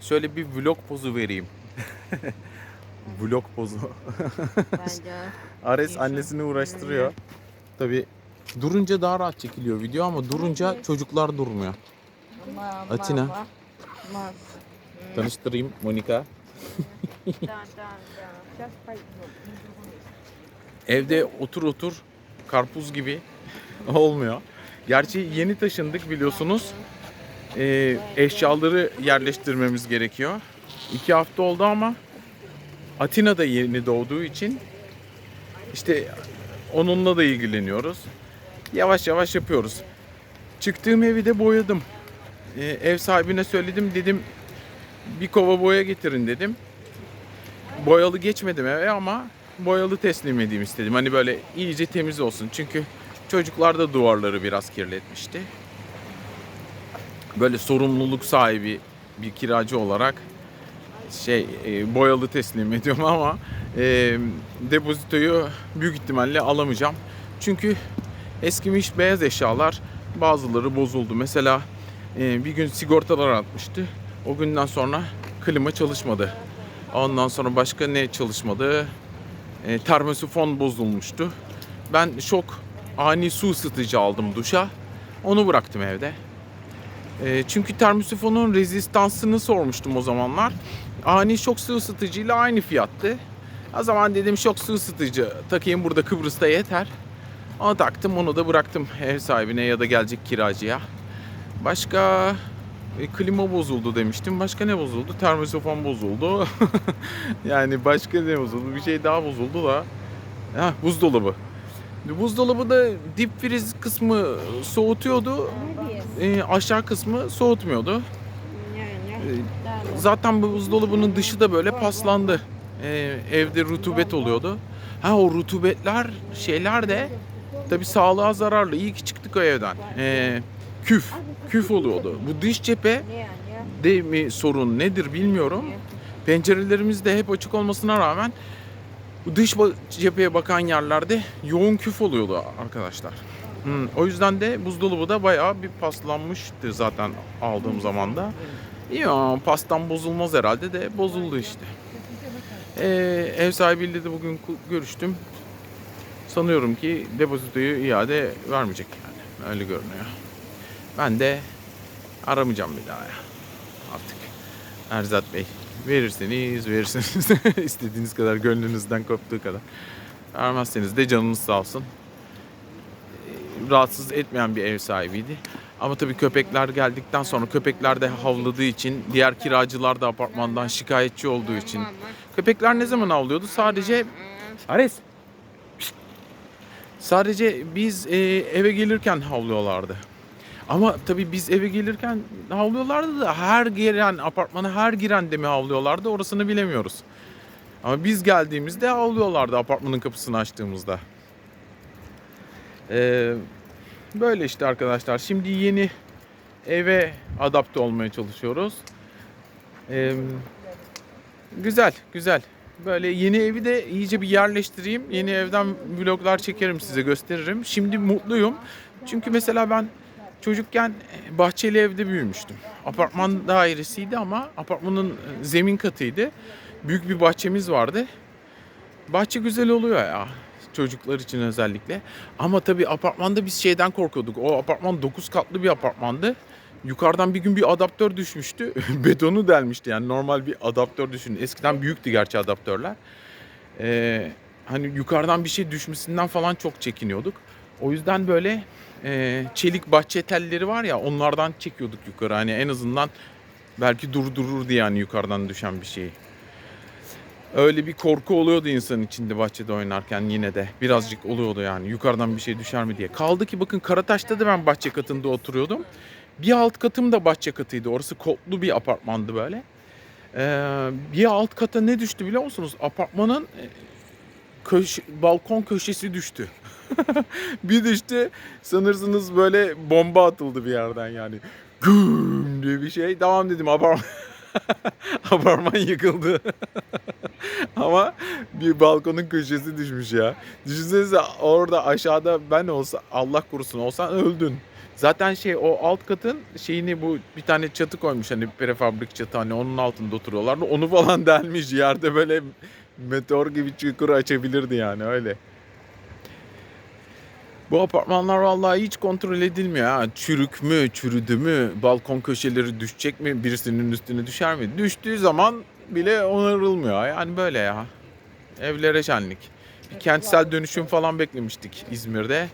Şöyle bir vlog pozu vereyim. vlog pozu. Bence. Ares annesini uğraştırıyor. Tabi durunca daha rahat çekiliyor video ama durunca çocuklar durmuyor. Atina. ma- Tanıştırayım Monika. Evde otur otur karpuz gibi olmuyor. Gerçi yeni taşındık biliyorsunuz. Ee, eşyaları yerleştirmemiz gerekiyor. İki hafta oldu ama Atina da yeni doğduğu için işte onunla da ilgileniyoruz. Yavaş yavaş yapıyoruz. Çıktığım evi de boyadım. Ee, ev sahibine söyledim dedim bir kova boya getirin dedim. Boyalı geçmedim eve ama boyalı teslim edeyim istedim. Hani böyle iyice temiz olsun. Çünkü çocuklar da duvarları biraz kirletmişti. Böyle sorumluluk sahibi bir kiracı olarak şey e, boyalı teslim ediyorum ama e, depozitoyu büyük ihtimalle alamayacağım. Çünkü eskimiş beyaz eşyalar bazıları bozuldu. Mesela e, bir gün sigortalar atmıştı. O günden sonra klima çalışmadı. Ondan sonra başka ne çalışmadı? E, termosifon bozulmuştu. Ben şok ani su ısıtıcı aldım duşa. Onu bıraktım evde. E, çünkü termosifonun rezistansını sormuştum o zamanlar. Ani şok su ısıtıcıyla aynı fiyattı. O zaman dedim şok su ısıtıcı takayım burada Kıbrıs'ta yeter. Onu taktım onu da bıraktım ev sahibine ya da gelecek kiracıya. Başka e, klima bozuldu demiştim. Başka ne bozuldu? Termosifon bozuldu. yani başka ne bozuldu? Bir şey daha bozuldu da. Ha, buzdolabı. Buzdolabı da dip friz kısmı soğutuyordu. e, aşağı kısmı soğutmuyordu. E, zaten bu buzdolabının dışı da böyle paslandı. E, evde rutubet oluyordu. Ha o rutubetler şeyler de tabi sağlığa zararlı. İyi ki çıktık o evden. E, küf. Küf oluyordu. Bu dış cephe de mi sorun nedir bilmiyorum. Pencerelerimiz de hep açık olmasına rağmen dış cepheye bakan yerlerde yoğun küf oluyordu arkadaşlar. Hmm, o yüzden de buzdolabı da bayağı bir paslanmıştı zaten aldığım zaman da. Ya pastan bozulmaz herhalde de bozuldu işte. Ee, ev sahibiyle de bugün görüştüm. Sanıyorum ki depozitoyu iade vermeyecek yani. Öyle görünüyor. Ben de aramayacağım bir daha ya. Artık Erzat Bey verirseniz verirseniz istediğiniz kadar gönlünüzden koptuğu kadar. Vermezseniz de canınız sağ olsun. Ee, Rahatsız etmeyen bir ev sahibiydi. Ama tabii köpekler geldikten sonra köpekler de havladığı için diğer kiracılar da apartmandan şikayetçi olduğu için. Köpekler ne zaman havlıyordu? Sadece Ares. Sadece biz e, eve gelirken havlıyorlardı. Ama tabii biz eve gelirken havlıyorlardı da her giren apartmana her giren de mi havlıyorlardı orasını bilemiyoruz. Ama biz geldiğimizde havlıyorlardı apartmanın kapısını açtığımızda. Ee, böyle işte arkadaşlar. Şimdi yeni eve adapte olmaya çalışıyoruz. Ee, güzel, güzel. Böyle yeni evi de iyice bir yerleştireyim. Yeni evden vloglar çekerim size gösteririm. Şimdi mutluyum. Çünkü mesela ben çocukken bahçeli evde büyümüştüm. Apartman dairesiydi ama apartmanın zemin katıydı. Büyük bir bahçemiz vardı. Bahçe güzel oluyor ya. Çocuklar için özellikle. Ama tabii apartmanda biz şeyden korkuyorduk. O apartman 9 katlı bir apartmandı. Yukarıdan bir gün bir adaptör düşmüştü. Betonu delmişti yani normal bir adaptör düşünün. Eskiden büyüktü gerçi adaptörler. Ee, hani yukarıdan bir şey düşmesinden falan çok çekiniyorduk. O yüzden böyle e, çelik bahçe telleri var ya onlardan çekiyorduk yukarı. Hani en azından belki durdurur diye yani yukarıdan düşen bir şeyi. Öyle bir korku oluyordu insanın içinde bahçede oynarken yine de. Birazcık oluyordu yani yukarıdan bir şey düşer mi diye. Kaldı ki bakın Karataş'ta da ben bahçe katında oturuyordum. Bir alt katım da bahçe katıydı. Orası kotlu bir apartmandı böyle. Ee, bir alt kata ne düştü biliyor musunuz? Apartmanın e, köş balkon köşesi düştü. bir düştü sanırsınız böyle bomba atıldı bir yerden yani. Güm diye bir şey. Tamam dedim apartman. apartman yıkıldı. Ama bir balkonun köşesi düşmüş ya. Düşünsenize orada aşağıda ben olsa Allah korusun olsan öldün. Zaten şey o alt katın şeyini bu bir tane çatı koymuş hani prefabrik çatı hani onun altında oturuyorlardı. Onu falan delmiş yerde böyle meteor gibi çukur açabilirdi yani öyle. Bu apartmanlar vallahi hiç kontrol edilmiyor ha. Çürük mü, çürüdü mü, balkon köşeleri düşecek mi, birisinin üstüne düşer mi? Düştüğü zaman bile onarılmıyor. Yani böyle ya. Evlere şenlik. Bir kentsel dönüşüm falan beklemiştik İzmir'de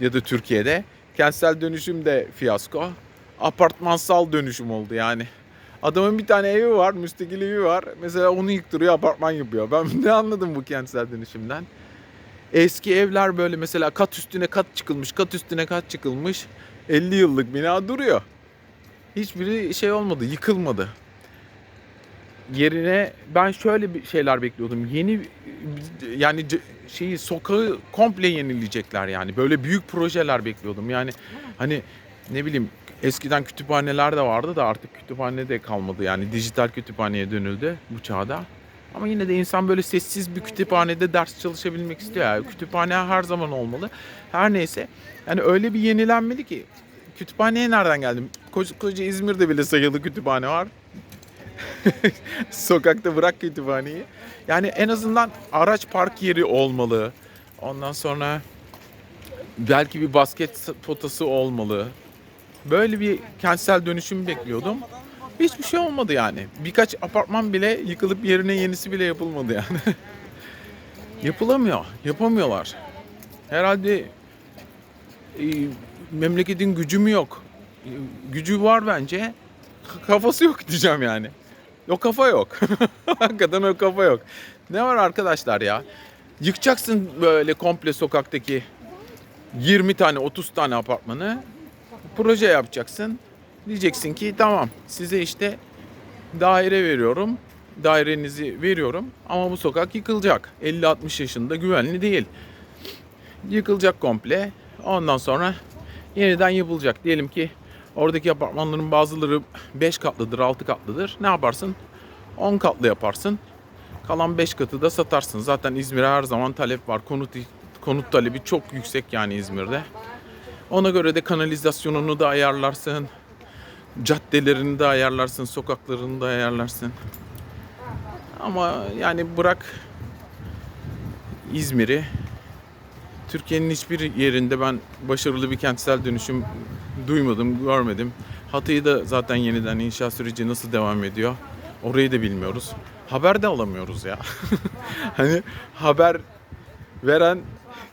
ya da Türkiye'de. Kentsel dönüşüm de fiyasko. Apartmansal dönüşüm oldu yani. Adamın bir tane evi var, müstakil evi var. Mesela onu yıktırıyor, apartman yapıyor. Ben ne anladım bu kentsel dönüşümden? Eski evler böyle mesela kat üstüne kat çıkılmış, kat üstüne kat çıkılmış. 50 yıllık bina duruyor. Hiçbiri şey olmadı, yıkılmadı. Yerine ben şöyle bir şeyler bekliyordum. Yeni yani şeyi sokağı komple yenileyecekler yani. Böyle büyük projeler bekliyordum. Yani hani ne bileyim eskiden kütüphaneler de vardı da artık kütüphane de kalmadı. Yani dijital kütüphaneye dönüldü bu çağda. Ama yine de insan böyle sessiz bir kütüphanede ders çalışabilmek istiyor. Yani kütüphane her zaman olmalı. Her neyse. Yani öyle bir yenilenmeli ki kütüphaneye nereden geldim? Koca, koca İzmir'de bile sayılı kütüphane var. Sokakta bırak kütüphaneyi. Yani en azından araç park yeri olmalı. Ondan sonra belki bir basket potası olmalı. Böyle bir kentsel dönüşüm bekliyordum. Hiçbir şey olmadı yani. Birkaç apartman bile yıkılıp yerine yenisi bile yapılmadı yani. Yapılamıyor. Yapamıyorlar. Herhalde e, memleketin gücü mü yok? E, gücü var bence. Kafası yok diyeceğim yani. O kafa yok. Hakikaten o kafa yok. Ne var arkadaşlar ya? Yıkacaksın böyle komple sokaktaki 20 tane 30 tane apartmanı. Proje yapacaksın. Diyeceksin ki tamam size işte daire veriyorum. Dairenizi veriyorum ama bu sokak yıkılacak. 50-60 yaşında güvenli değil. Yıkılacak komple. Ondan sonra yeniden yapılacak. Diyelim ki oradaki apartmanların bazıları 5 katlıdır, 6 katlıdır. Ne yaparsın? 10 katlı yaparsın. Kalan 5 katı da satarsın. Zaten İzmir'e her zaman talep var. Konut konut talebi çok yüksek yani İzmir'de. Ona göre de kanalizasyonunu da ayarlarsın. Caddelerini de ayarlarsın, sokaklarını da ayarlarsın. Ama yani bırak İzmir'i Türkiye'nin hiçbir yerinde ben başarılı bir kentsel dönüşüm duymadım, görmedim. Hatay'ı da zaten yeniden inşa süreci nasıl devam ediyor? Orayı da bilmiyoruz. Haber de alamıyoruz ya. hani haber veren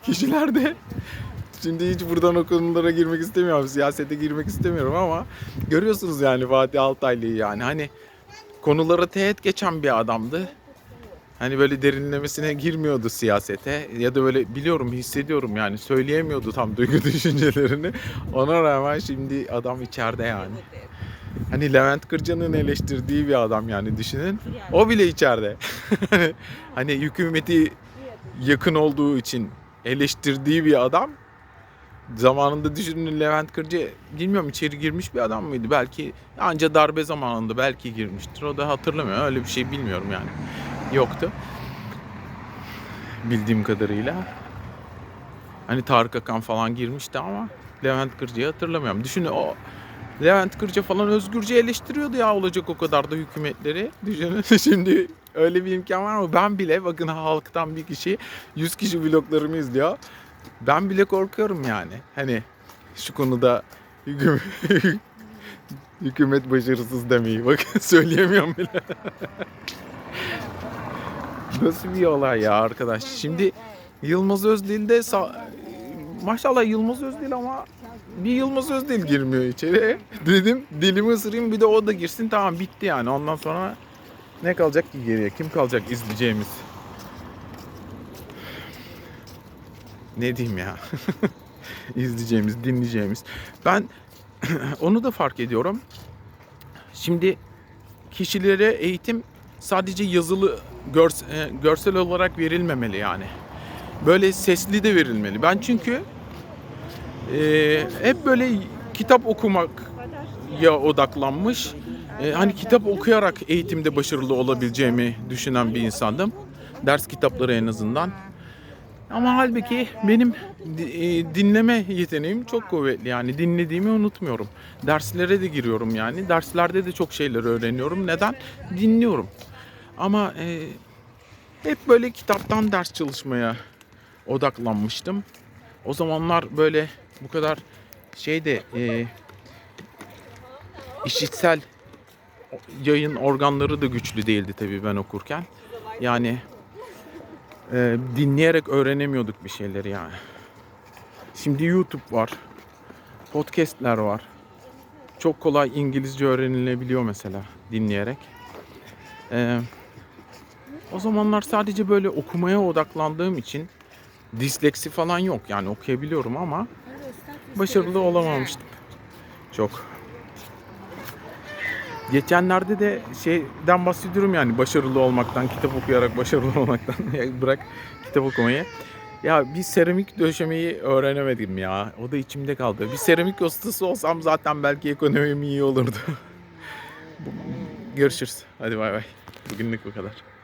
kişiler de Şimdi hiç buradan o konulara girmek istemiyorum. Siyasete girmek istemiyorum ama görüyorsunuz yani Fatih Altaylı'yı yani. Hani konulara teğet geçen bir adamdı. Hani böyle derinlemesine girmiyordu siyasete ya da böyle biliyorum hissediyorum yani söyleyemiyordu tam duygu düşüncelerini. Ona rağmen şimdi adam içeride yani. Hani Levent Kırca'nın eleştirdiği bir adam yani düşünün. O bile içeride. hani hükümeti yakın olduğu için eleştirdiği bir adam zamanında düşünün Levent Kırcı bilmiyorum içeri girmiş bir adam mıydı? Belki anca darbe zamanında belki girmiştir. O da hatırlamıyor. Öyle bir şey bilmiyorum yani. Yoktu. Bildiğim kadarıyla. Hani Tarık Akan falan girmişti ama Levent Kırcı'yı hatırlamıyorum. Düşünün o Levent Kırcı falan özgürce eleştiriyordu ya olacak o kadar da hükümetleri. Düşünün şimdi öyle bir imkan var mı? Ben bile bakın halktan bir kişi 100 kişi vloglarımı izliyor. Ben bile korkuyorum yani. Hani şu konuda hüküm- hükümet başarısız demeyi bakın söyleyemiyorum bile. Nasıl bir olay ya arkadaş. Şimdi Yılmaz Özdil de maşallah Yılmaz Özdil ama bir Yılmaz Özdil girmiyor içeri. Dedim dilimi ısırayım bir de o da girsin tamam bitti yani. Ondan sonra ne kalacak ki geriye? Kim kalacak izleyeceğimiz? Ne diyeyim ya? izleyeceğimiz, dinleyeceğimiz. Ben onu da fark ediyorum. Şimdi kişilere eğitim sadece yazılı e, görsel olarak verilmemeli yani. Böyle sesli de verilmeli. Ben çünkü e, hep böyle kitap okumak ya odaklanmış. E, hani kitap okuyarak eğitimde başarılı olabileceğimi düşünen bir insandım. Ders kitapları en azından. Ama halbuki benim e, dinleme yeteneğim çok kuvvetli yani dinlediğimi unutmuyorum. Derslere de giriyorum yani. Derslerde de çok şeyler öğreniyorum. Neden? Dinliyorum. Ama e, hep böyle kitaptan ders çalışmaya odaklanmıştım. O zamanlar böyle bu kadar şeyde e, işitsel yayın organları da güçlü değildi tabii ben okurken. Yani e, dinleyerek öğrenemiyorduk bir şeyleri yani. Şimdi YouTube var. Podcast'ler var. Çok kolay İngilizce öğrenilebiliyor mesela dinleyerek. E, o zamanlar sadece böyle okumaya odaklandığım için disleksi falan yok. Yani okuyabiliyorum ama başarılı olamamıştım. Çok. Geçenlerde de şeyden bahsediyorum yani başarılı olmaktan, kitap okuyarak başarılı olmaktan. Bırak kitap okumayı. Ya bir seramik döşemeyi öğrenemedim ya. O da içimde kaldı. Bir seramik ustası olsam zaten belki ekonomim iyi olurdu. Görüşürüz. Hadi bay bay. Bugünlük bu kadar.